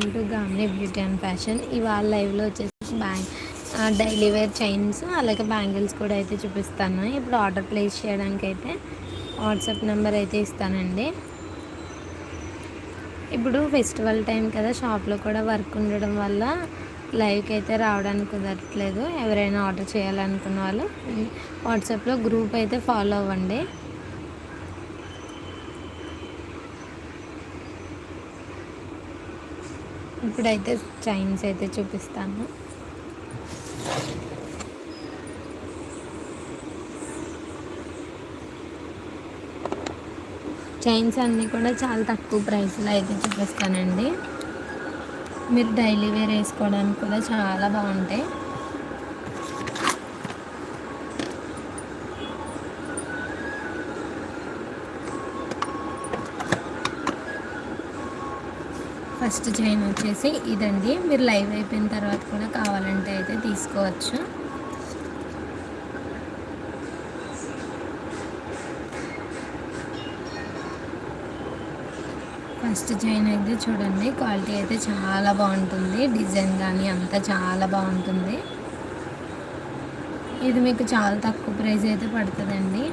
Welcome to గామ్ని beauty and fashion ఇవాళ లైవ్లో వచ్చేసి బ్యాంగ్ డైలీ వేర్ చైన్స్ అలాగే బ్యాంగిల్స్ కూడా అయితే చూపిస్తాను. ఇప్పుడు ఆర్డర్ ప్లేస్ చేయడానికి అయితే వాట్సాప్ నెంబర్ అయితే ఇస్తానండి. ఇప్పుడు ఫెస్టివల్ టైం కదా షాప్లో కూడా వర్క్ ఉండడం వల్ల లైవ్కి అయితే రావడానికి కుదరట్లేదు. ఎవరైనా ఆర్డర్ చేయాలనుకున్న వాళ్ళు వాట్సాప్లో గ్రూప్ అయితే ఫాలో అవ్వండి. ఇప్పుడైతే చైన్స్ అయితే చూపిస్తాను. చైన్స్ అన్నీ కూడా చాలా తక్కువ ప్రైస్లో అయితే చూపిస్తానండి. మీరు డైలీ వేర్ వేసుకోవడానికి కూడా చాలా బాగుంటాయి. ఫస్ట్ చైన్ వచ్చేసి ఇదండి. మీరు లైవ్ అయిపోయిన తర్వాత కూడా కావాలంటే అయితే తీసుకోవచ్చు. ఫస్ట్ చైన్ అయితే చూడండి. క్వాలిటీ అయితే చాలా బాగుంటుంది. డిజైన్ కానీ అంతా చాలా బాగుంటుంది. ఇది మీకు చాలా తక్కువ ప్రైస్ అయితే పడుతుందండి.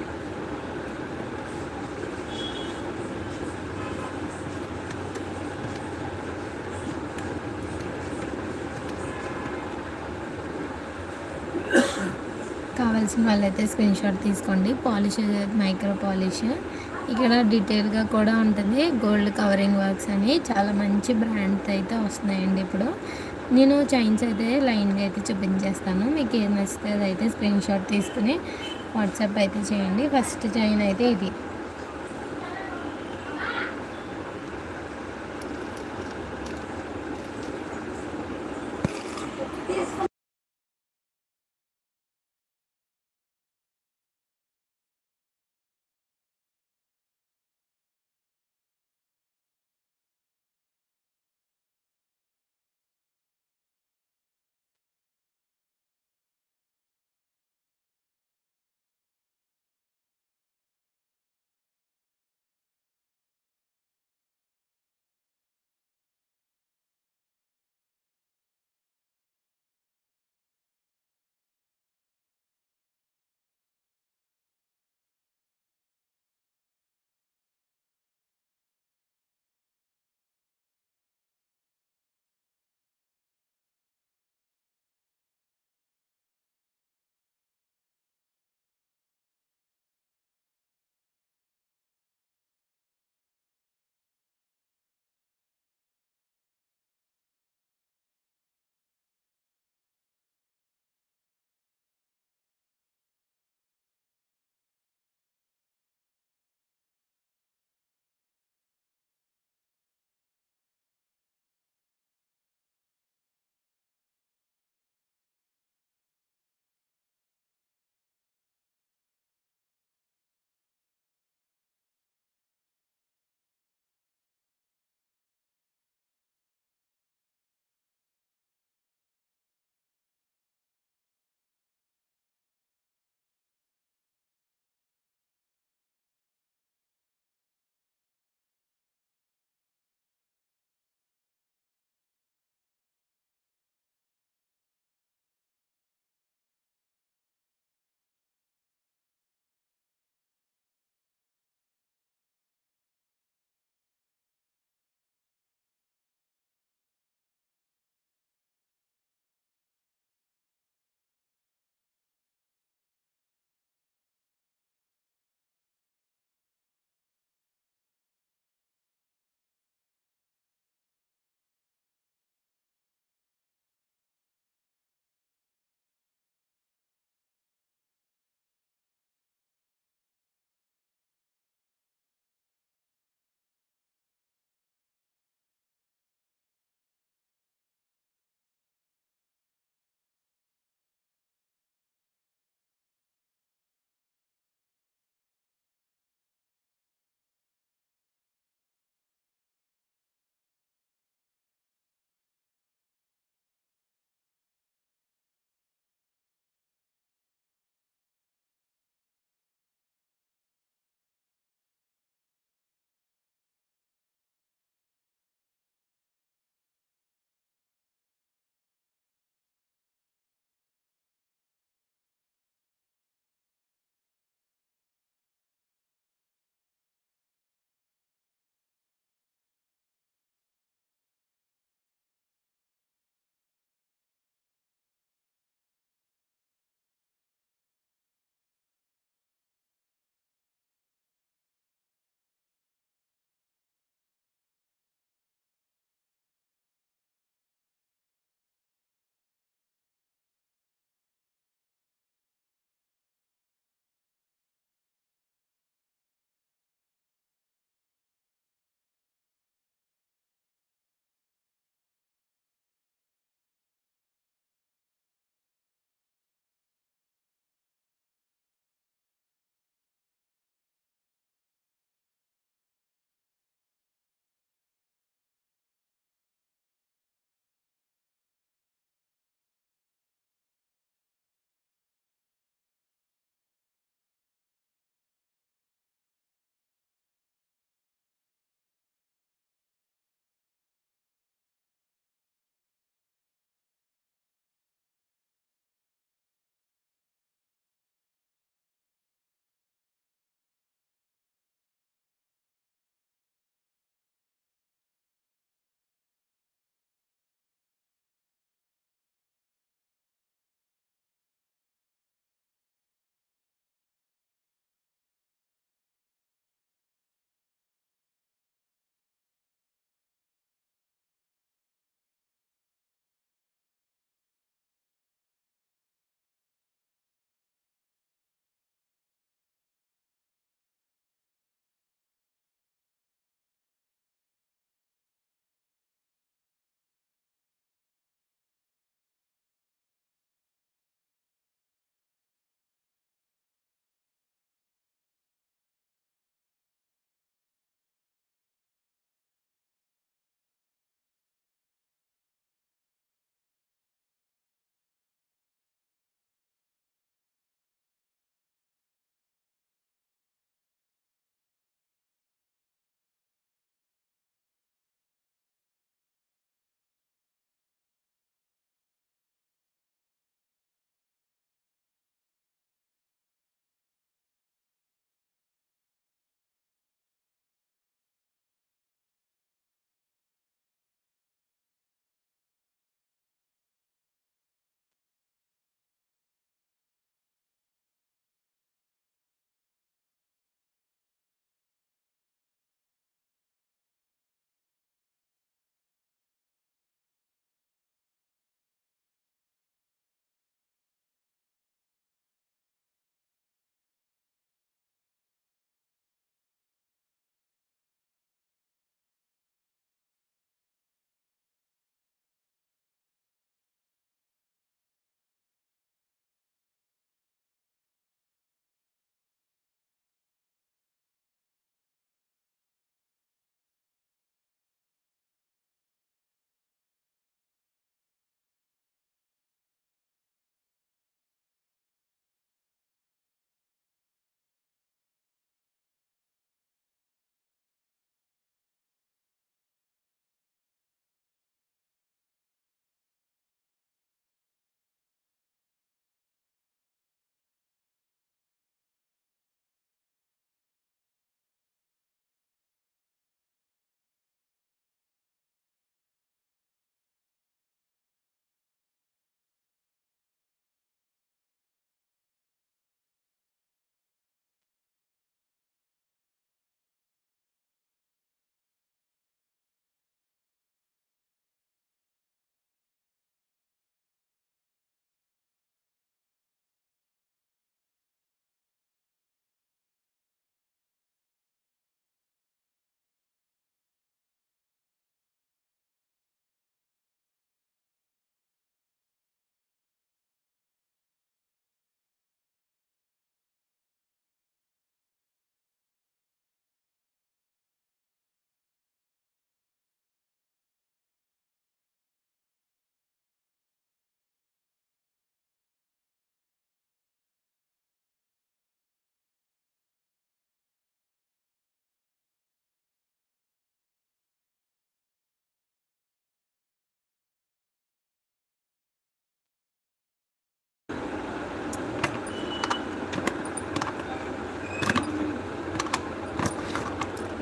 కావాల్సిన వాళ్ళైతే స్క్రీన్ షాట్ తీసుకోండి. పాలిష్ మైక్రో పాలిష్ ఇక్కడ డీటెయిల్గా కూడా ఉంటుంది. గోల్డ్ కవరింగ్ వర్క్స్ అని. చాలా మంచి బ్రాండ్స్ అయితే వస్తున్నాయండి ఇప్పుడు. నేను చైన్స్ అయితే లైన్గా అయితే చూపించేస్తాను. మీకు ఏం నచ్చితే అయితే స్క్రీన్ షాట్ తీసుకుని వాట్సాప్ అయితే చేయండి. ఫస్ట్ చైన్ అయితే ఇది.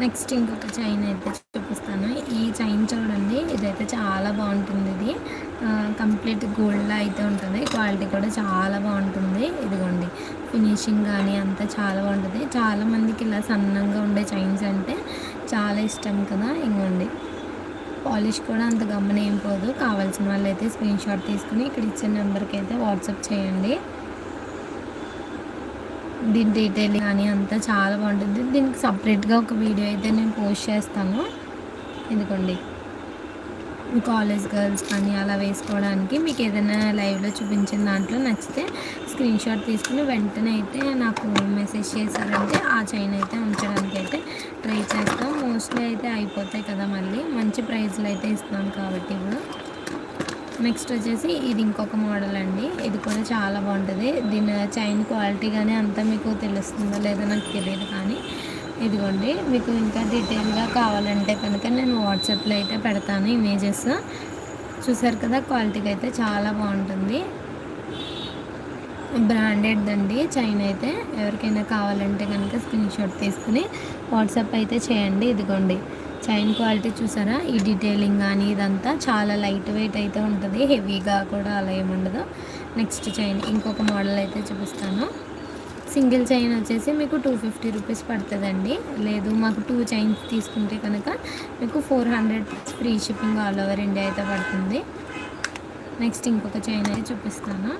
నెక్స్ట్ ఇంకొక చైన్ అయితే చూపిస్తాను. ఈ చైన్ చూడండి ఇదైతే చాలా బాగుంటుంది ఇది. కంప్లీట్ గోల్డ్లో అయితే ఉంటుంది. క్వాలిటీ కూడా చాలా బాగుంటుంది. ఇదిగోండి ఫినిషింగ్ కానీ అంతా చాలా బాగుంటుంది. చాలామందికి ఇలా సన్నంగా ఉండే చైన్స్ అంటే చాలా ఇష్టం కదా. ఇంకోండి పాలిష్ కూడా అంత గమ్మనేం పోదు. కావాల్సిన వాళ్ళు అయితే స్క్రీన్ షాట్ తీసుకుని ఇక్కడ ఇచ్చిన నెంబర్కి అయితే వాట్సాప్ చేయండి. దీని డీటెయిల్ కానీ అంతా చాలా బాగుంటుంది. దీనికి సపరేట్గా ఒక వీడియో అయితే నేను పోస్ట్ చేస్తాను. ఎందుకండి? కాలేజ్ గర్ల్స్ కానీ అలా వేసుకోవడానికి మీకు ఏదైనా లైవ్లో చూపించిన దాంట్లో నచ్చితే స్క్రీన్ షాట్ తీసుకుని వెంటనే అయితే నాకు మెసేజ్ చేశారంటే ఆ చైన్ అయితే ఉంచడానికి అయితే ట్రై చేస్తాం. మోస్ట్లీ అయితే అయిపోతాయి కదా మళ్ళీ. మంచి ప్రైస్లో అయితే ఇస్తున్నాం కాబట్టి ఇప్పుడు. నెక్స్ట్ వచ్చేసి ఇది ఇంకొక మోడల్ అండి. ఇది కూడా చాలా బాగుంటుంది. దీని చైన్ క్వాలిటీ కానీ అంతా మీకు తెలుస్తుందో లేదో నాకు తెలియదు కానీ ఇదిగోండి మీకు ఇంకా డీటెయిల్గా కావాలంటే కనుక నేను వాట్సాప్లో అయితే పెడతాను ఇమేజెస్. చూసారు కదా క్వాలిటీకి అయితే చాలా బాగుంటుంది. బ్రాండెడ్ అండి చైన్ అయితే. ఎవరికైనా కావాలంటే కనుక స్క్రీన్ షాట్ తీసుకుని వాట్సాప్ అయితే చేయండి. ఇదిగోండి చైన్ క్వాలిటీ చూసారా? ఈ డీటెయిలింగ్ కానీ ఇదంతా చాలా లైట్ వెయిట్ అయితే ఉంటుంది. హెవీగా కూడా అలా ఏముండదు నెక్స్ట్ చైన్ ఇంకొక మోడల్ అయితే చూపిస్తాను. సింగిల్ చైన్ వచ్చేసి మీకు టూ ఫిఫ్టీ రూపీస్ పడుతుందండి. లేదు మాకు టూ చైన్స్ తీసుకుంటే కనుక మీకు four hundred free shipping all over India అయితే పడుతుంది. నెక్స్ట్ ఇంకొక చైన్ అయితే చూపిస్తాను.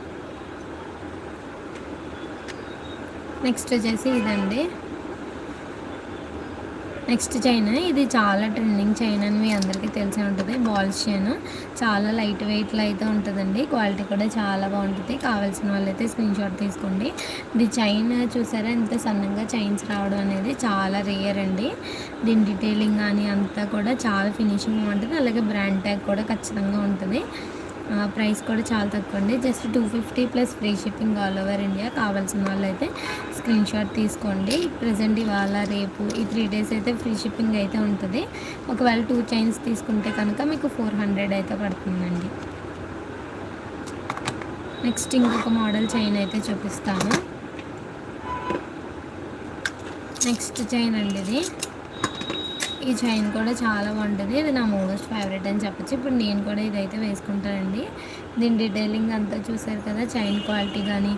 నెక్స్ట్ వచ్చేసి ఇదండి. నెక్స్ట్ చైన్ ఇది చాలా ట్రెండింగ్ చైన్ అని మీ అందరికీ తెలిసే ఉంటుంది. బాల్స్ చైన్ చాలా లైట్ వెయిట్లో అయితే ఉంటుందండి. క్వాలిటీ కూడా చాలా బాగుంటుంది. కావాల్సిన వాళ్ళైతే స్క్రీన్ షాట్ తీసుకోండి. ఇది చైన్ చూసారా? ఎంత సన్నంగా చైన్స్ రావడం అనేది చాలా రేయర్ అండి. దీని డీటెయిలింగ్ కానీ అంతా కూడా చాలా ఫినిషింగ్ ఉంటుంది అలాగే బ్రాండ్ ట్యాగ్ కూడా ఖచ్చితంగా ఉంటుంది. ప్రైస్ కూడా చాలా తక్కువ అండి just two fifty plus free shipping all over India కావాల్సిన వాళ్ళు అయితే స్క్రీన్ షాట్ తీసుకోండి. ప్రజెంట్ ఇవాళ రేపు ఈ త్రీ డేస్ అయితే ఫ్రీ షిప్పింగ్ అయితే ఉంటుంది. ఒకవేళ టూ చైన్స్ తీసుకుంటే కనుక మీకు ఫోర్ హండ్రెడ్ అయితే పడుతుందండి. నెక్స్ట్ ఇంకొక మోడల్ చైన్ అయితే చూపిస్తాను. నెక్స్ట్ చైన్ అండి ఇది. ఈ చైన్ కూడా చాలా బాగుంటుంది. ఇది నా మోస్ట్ ఫేవరెట్ అని చెప్పచ్చు. ఇప్పుడు నేను కూడా ఇదైతే వేసుకుంటానండి. దీని డీటెయిలింగ్ అంతా చూసారు కదా చైన్ క్వాలిటీ కానీ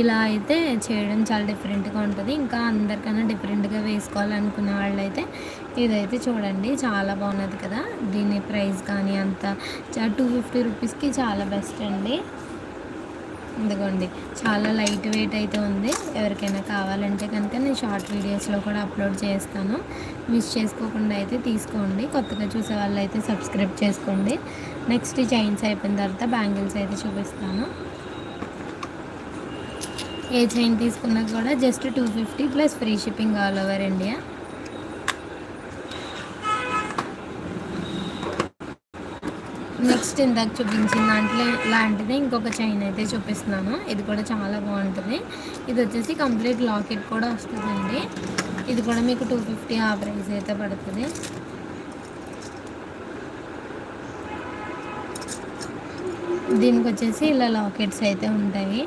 ఇలా అయితే చేయడం చాలా డిఫరెంట్గా ఉంటుంది. ఇంకా అందరికన్నా డిఫరెంట్గా వేసుకోవాలనుకున్న వాళ్ళు అయితే ఇదైతే చూడండి చాలా బాగున్నది కదా. దీని ప్రైస్ కానీ అంతా టూ ఫిఫ్టీ రూపీస్కి చాలా బెస్ట్ అండి. ఇదిగోండి చాలా లైట్ వెయిట్ అయితే ఉంది. ఎవరికైనా కావాలంటే కనుక నేను షార్ట్ వీడియోస్లో కూడా అప్లోడ్ చేస్తాను. మిస్ చేసుకోకుండా అయితే తీసుకోండి. కొత్తగా చూసే వాళ్ళు అయితే సబ్స్క్రైబ్ చేసుకోండి. నెక్స్ట్ చైన్స్ అయిపోయిన తర్వాత బ్యాంగిల్స్ అయితే చూపిస్తాను. ఏ చైన్ తీసుకున్నా కూడా just two fifty plus free shipping all over India. Next ఇందాక చూపించిన దాంట్లో లాంటిది ఇంకొక చైన్ అయితే చూపిస్తున్నాను. ఇది కూడా చాలా బాగుంటుంది. ఇది వచ్చేసి కంప్లీట్ లాకెట్ కూడా వస్తుందండి. ఇది కూడా మీకు టూ ఫిఫ్టీ ఆ ప్రైస్ అయితే పడుతుంది. దీనికి వచ్చేసి ఇలా లాకెట్స్ అయితే ఉంటాయి.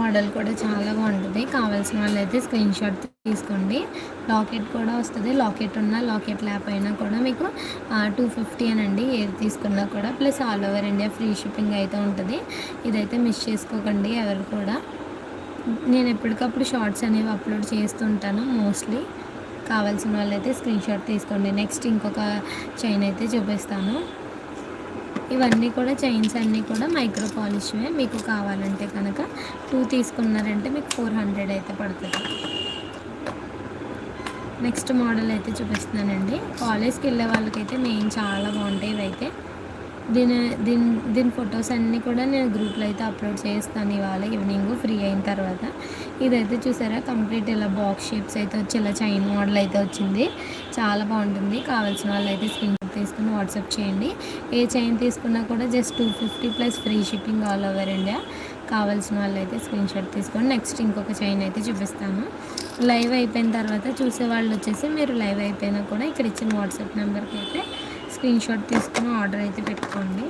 మోడల్ కూడా చాలా బాగుంటుంది. కావాల్సిన వాళ్ళు అయితే స్క్రీన్ షాట్ తీసుకోండి. లాకెట్ కూడా వస్తుంది. లాకెట్ ఉన్న లాకెట్ ల్యాప్ అయినా కూడా మీకు టూ ఫిఫ్టీ అనండి. ఏది తీసుకున్నా కూడా. Plus all over India free shipping అయితే ఉంటుంది. ఇదైతే మిస్ చేసుకోకండి ఎవరు కూడా. నేను ఎప్పటికప్పుడు షార్ట్స్ అనేవి అప్లోడ్ చేస్తుంటాను మోస్ట్లీ. కావాల్సిన వాళ్ళైతే స్క్రీన్ షాట్ తీసుకోండి. నెక్స్ట్ ఇంకొక చైన్ అయితే చూపిస్తాను. ఇవన్నీ కూడా చైన్స్ అన్నీ కూడా మైక్రో పాలిష్వే. మీకు కావాలంటే కనుక టూ తీసుకున్నారంటే మీకు ఫోర్ హండ్రెడ్ అయితే పడుతుంది. నెక్స్ట్ మోడల్ అయితే చూపిస్తున్నానండి. కాలేజ్కి వెళ్ళే వాళ్ళకైతే మెయిన్ చాలా బాగుంటాయి ఇవైతే. దీని దీని దీని ఫొటోస్ అన్నీ కూడా నేను గ్రూప్లో అయితే అప్లోడ్ చేస్తాను ఇవాళ ఈవినింగ్ ఫ్రీ అయిన తర్వాత. ఇదైతే చూసారా? కంప్లీట్ ఇలా బాక్స్ షేప్స్ అయితే వచ్చి ఇలా చైన్ మోడల్ అయితే వచ్చింది. చాలా బాగుంటుంది. కావాల్సిన వాళ్ళు అయితే స్క్రీన్ తీసుకుని వాట్సాప్ చేయండి. ఏ చైన్ తీసుకున్నా కూడా just two fifty plus free shipping all over India. కావాల్సిన వాళ్ళు అయితే స్క్రీన్ షాట్ తీసుకొని నెక్స్ట్ ఇంకొక చైన్ అయితే చూపిస్తాను. లైవ్ అయిపోయిన తర్వాత చూసే వాళ్ళు వచ్చేసి మీరు లైవ్ అయిపోయినా కూడా ఇక్కడ ఇచ్చిన వాట్సాప్ నెంబర్కి అయితే స్క్రీన్ షాట్ తీసుకుని ఆర్డర్ అయితే పెట్టుకోండి.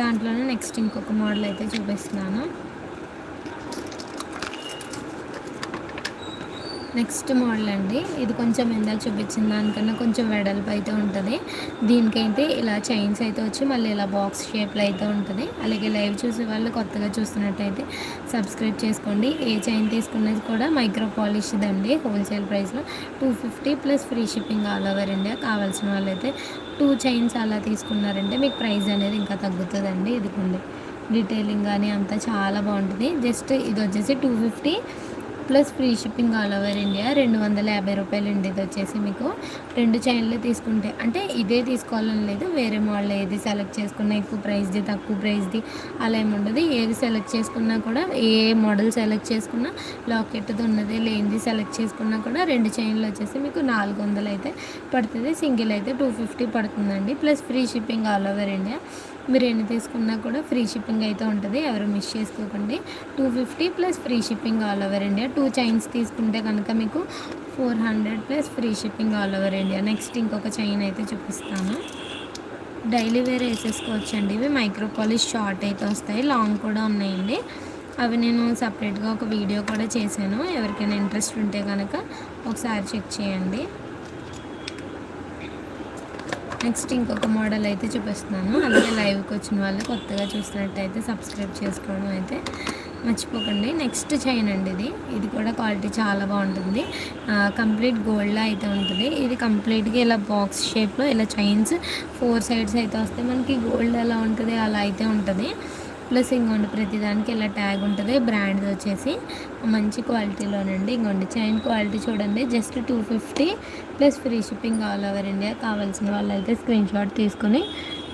దాంట్లోనే నెక్స్ట్ ఇంకొక మోడల్ అయితే చూపిస్తున్నాను. నెక్స్ట్ మోడల్ అండి. ఇది కొంచెం ఇందాక చూపించిన దానికన్నా కొంచెం వెడల్పు అయితే ఉంటుంది. దీనికైతే ఇలా చైన్స్ అయితే వచ్చి మళ్ళీ ఇలా బాక్స్ షేప్లో అయితే ఉంటుంది. అలాగే లైవ్ చూసే వాళ్ళు కొత్తగా చూస్తున్నట్టయితే సబ్స్క్రైబ్ చేసుకోండి. ఏ చైన్ తీసుకున్నది కూడా మైక్రో పాలిష్ అండి హోల్సేల్ ప్రైస్లో two fifty plus free shipping all over India కావాల్సిన వాళ్ళైతే టూ చైన్స్ అలా తీసుకున్నారంటే మీకు ప్రైస్ అనేది ఇంకా తగ్గుతుందండి ఇదిగోండి. డీటెయిలింగ్ కానీ అంతా చాలా బాగుంటుంది. జస్ట్ ఇది వచ్చేసి two fifty plus free shipping all over India రెండు వందల యాభై రూపాయలు అండి. ఇది వచ్చేసి మీకు రెండు చైన్లు తీసుకుంటే అంటే ఇదే తీసుకోవాలని లేదు వేరే మోడల్ ఏది సెలెక్ట్ చేసుకున్నా ఎక్కువ ప్రైస్ది తక్కువ ప్రైస్ది అలా ఏమి ఉండదు. ఏది సెలెక్ట్ చేసుకున్నా కూడా ఏ మోడల్ సెలెక్ట్ చేసుకున్నా లాకెట్ది ఉన్నది లేనిది సెలెక్ట్ చేసుకున్నా కూడా రెండు చైన్లు వచ్చేసి మీకు నాలుగు వందలు అయితే పడుతుంది. సింగిల్ అయితే టూ ఫిఫ్టీ పడుతుందండి. Plus free shipping all over India మీరు ఎన్ని తీసుకున్నా కూడా ఫ్రీ షిప్పింగ్ అయితే ఉంటుంది. ఎవరు మిస్ చేసుకోకండి. Two fifty plus free shipping all over India. Two chains తీసుకుంటే కనుక మీకు four hundred plus free shipping all over India. Next ఇంకొక చైన్ అయితే చూపిస్తాను. డైలీ వేర్ వేసేసుకోవచ్చు అండి. ఇవి మైక్రో పాలిష్ షార్ట్ అయితే వస్తాయి. లాంగ్ కూడా ఉన్నాయండి. అవి నేను సపరేట్గా ఒక వీడియో కూడా చేశాను. ఎవరికైనా ఇంట్రెస్ట్ ఉంటే కనుక ఒకసారి చెక్ చేయండి. నెక్స్ట్ ఇంకొక మోడల్ అయితే చూపిస్తున్నాను. అలాగే లైవ్కి వచ్చిన వాళ్ళు కొత్తగా చూసినట్టయితే సబ్స్క్రైబ్ చేసుకోవడం అయితే మర్చిపోకండి. నెక్స్ట్ చైన్ అండి ఇది. ఇది కూడా క్వాలిటీ చాలా బాగుంటుంది. కంప్లీట్ గోల్డ్లో అయితే ఉంటుంది. ఇది కంప్లీట్గా ఇలా బాక్స్ షేప్లో ఇలా చైన్స్ ఫోర్ సైడ్స్ అయితే వస్తాయి. మనకి గోల్డ్ ఎలా ఉంటుంది అలా అయితే ఉంటుంది. ప్లస్ ఇంకోండి ప్రతిదానికి ఇలా ట్యాగ్ ఉంటుంది. బ్రాండ్ వచ్చేసి మంచి క్వాలిటీలోనండి ఇంకోండి చైన్ క్వాలిటీ చూడండి. Just two fifty plus free shipping all over India కావాల్సిన వాళ్ళైతే స్క్రీన్ షాట్ తీసుకొని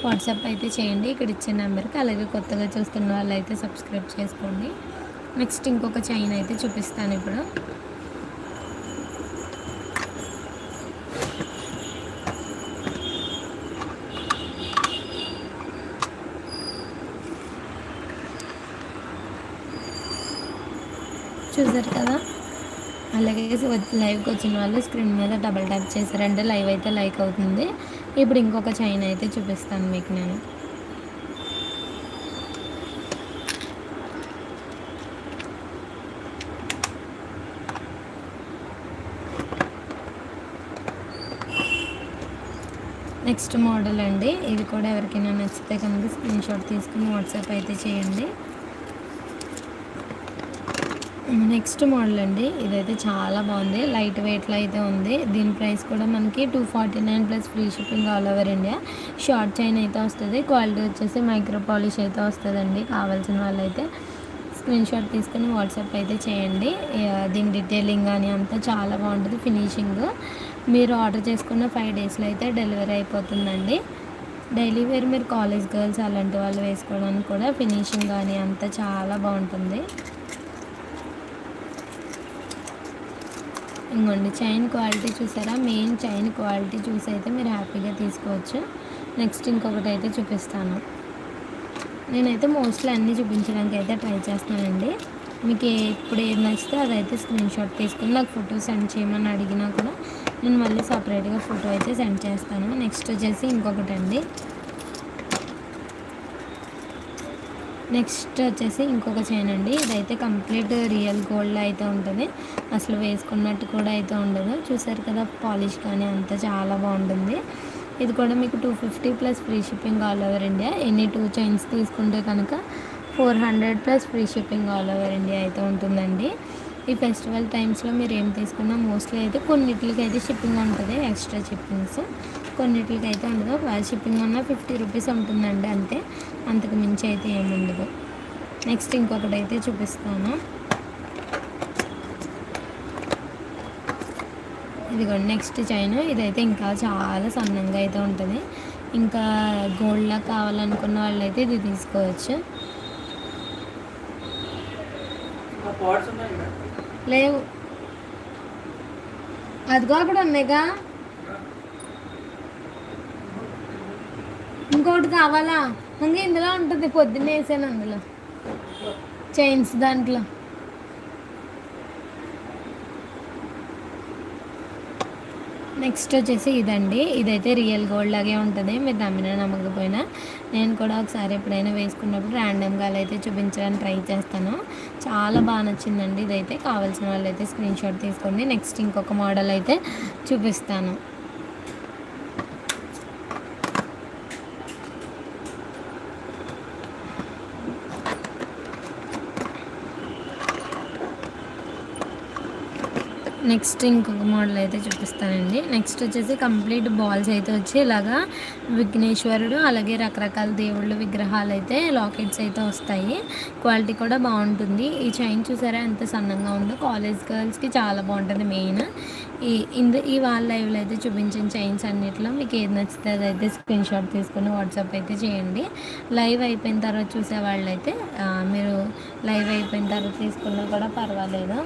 వాట్సాప్ అయితే చేయండి. ఇక్కడ ఇచ్చే నెంబర్కి అలాగే కొత్తగా చూస్తున్న వాళ్ళు అయితే సబ్స్క్రైబ్ చేసుకోండి. నెక్స్ట్ ఇంకొక చైన్ అయితే చూపిస్తాను ఇప్పుడు. చూసారు కదా? అలాగే లైవ్కి వచ్చిన వాళ్ళు స్క్రీన్ మీద డబల్ ట్యాప్ చేశారంటే లైవ్ అయితే లైక్ అవుతుంది. ఇప్పుడు ఇంకొక చైన్ అయితే చూపిస్తాను మీకు నేను. నెక్స్ట్ మోడల్ అండి. ఇది కూడా ఎవరికైనా నచ్చితే కనుక స్క్రీన్ షాట్ తీసుకుని వాట్సాప్ అయితే చేయండి. నెక్స్ట్ మోడల్ అండి. ఇదైతే చాలా బాగుంది. లైట్ వెయిట్లో అయితే ఉంది. దీని ప్రైస్ కూడా మనకి two forty nine plus free shipping all over India short chain అయితే వస్తుంది. క్వాలిటీ వచ్చేసి మైక్రో పాలిష్ అయితే వస్తుందండి. కావాల్సిన వాళ్ళైతే స్క్రీన్ షాట్ తీసుకుని వాట్సాప్ అయితే చేయండి. దీని డీటెయిలింగ్ కానీ అంతా చాలా బాగుంటుంది. ఫినిషింగ్ మీరు ఆర్డర్ చేసుకున్న ఫైవ్ డేస్లో అయితే డెలివరీ అయిపోతుందండి. డైలీ వేర్ మీరు కాలేజ్ గర్ల్స్ అలాంటి వాళ్ళు వేసుకోవడానికి కూడా ఫినిషింగ్ కానీ అంతా చాలా బాగుంటుంది. ఇంకోండి చైన్ క్వాలిటీ చూసారా? మెయిన్ చైన్ క్వాలిటీ చూసి అయితే మీరు హ్యాపీగా తీసుకోవచ్చు. నెక్స్ట్ ఇంకొకటి అయితే చూపిస్తాను. నేనైతే మోస్ట్లీ అన్నీ చూపించడానికి అయితే ట్రై చేస్తానండి మీకు ఇప్పుడు ఏది నచ్చితే అదైతే స్క్రీన్ షాట్ తీసుకుని నాకు ఫోటో సెండ్ చేయమని అడిగినా కూడా నేను మళ్ళీ సపరేట్గా ఫోటో అయితే సెండ్ చేస్తాను. నెక్స్ట్ వచ్చేసి ఇంకొకటి అండి నెక్స్ట్ వచ్చేసి ఇంకొక చైన్ అండి. ఇదైతే కంప్లీట్ రియల్ గోల్డ్ అయితే ఉంటుంది. అసలు వేసుకున్నట్టు కూడా అయితే ఉండదు. చూసారు కదా పాలిష్ కానీ అంతా చాలా బాగుంటుంది. ఇది కూడా మీకు two fifty plus free shipping all over India. Any two chains తీసుకుంటే కనుక four hundred plus free shipping all over India అయితే ఉంటుందండి. ఈ ఫెస్టివల్ టైమ్స్లో మీరు ఏం తీసుకున్నా మోస్ట్లీ అయితే కొన్నిటికి అయితే షిప్పింగ్ ఉంటుంది ఎక్స్ట్రా షిప్పింగ్స్. కొన్నిటికి అయితే ఉండదు. ఒకవేళ షిప్పింగ్ ఉన్న ఫిఫ్టీ రూపీస్ ఉంటుందండి అంతే. అంతకు మించి అయితే ఏముండదు నెక్స్ట్ ఇంకొకటి అయితే చూపిస్తాను. ఇదిగోండి నెక్స్ట్ చైన్. ఇదైతే ఇంకా చాలా సన్నంగా అయితే ఉంటుంది. ఇంకా గోల్డ్లా కావాలనుకున్న వాళ్ళు అయితే ఇది తీసుకోవచ్చు. లేవు. అదిగో అక్కడ ఉన్నాయిగా. ఇంకోటి కావాలా? ఇంకా ఇందులో ఉంటుంది పొద్దున్న వేసాను అందులో. చైన్స్ దాంట్లో. నెక్స్ట్ వచ్చేసి ఇదండి. ఇదైతే రియల్ గోల్డ్ లాగే ఉంటుంది. మీరు నమ్మినా నమ్మకపోయినా నేను కూడా ఒకసారి ఎప్పుడైనా వేసుకున్నప్పుడు ర్యాండమ్గా అలా అయితే చూపించడానికి ట్రై చేస్తాను. చాలా బాగా నచ్చిందండి. ఇదైతే కావాల్సిన వాళ్ళు అయితే స్క్రీన్ షాట్ తీసుకోండి. నెక్స్ట్ ఇంకొక మోడల్ అయితే చూపిస్తాను. నెక్స్ట్ ఇంకొక మోడల్ అయితే చూపిస్తానండి. నెక్స్ట్ వచ్చేసి కంప్లీట్ బాల్స్ అయితే వచ్చి ఇలాగా విఘ్నేశ్వరుడు అలాగే రకరకాల దేవుళ్ళ విగ్రహాలు అయితే లాకెట్స్ అయితే వస్తాయి. క్వాలిటీ కూడా బాగుంటుంది. ఈ చైన్ చూసారా ఎంత సన్నంగా ఉందో. కాలేజ్ గర్ల్స్కి చాలా బాగుంటుంది మెయిన్. ఈ ఇందు ఈ వాళ్ళ లైవ్లో అయితే చూపించిన చైన్స్ అన్నిటిలో మీకు ఏది నచ్చితే అదైతే స్క్రీన్ షాట్ తీసుకుని వాట్సాప్ అయితే చేయండి. లైవ్ అయిపోయిన తర్వాత చూసే వాళ్ళైతే మీరు లైవ్ అయిపోయిన తర్వాత తీసుకున్నా కూడా పర్వాలేదు.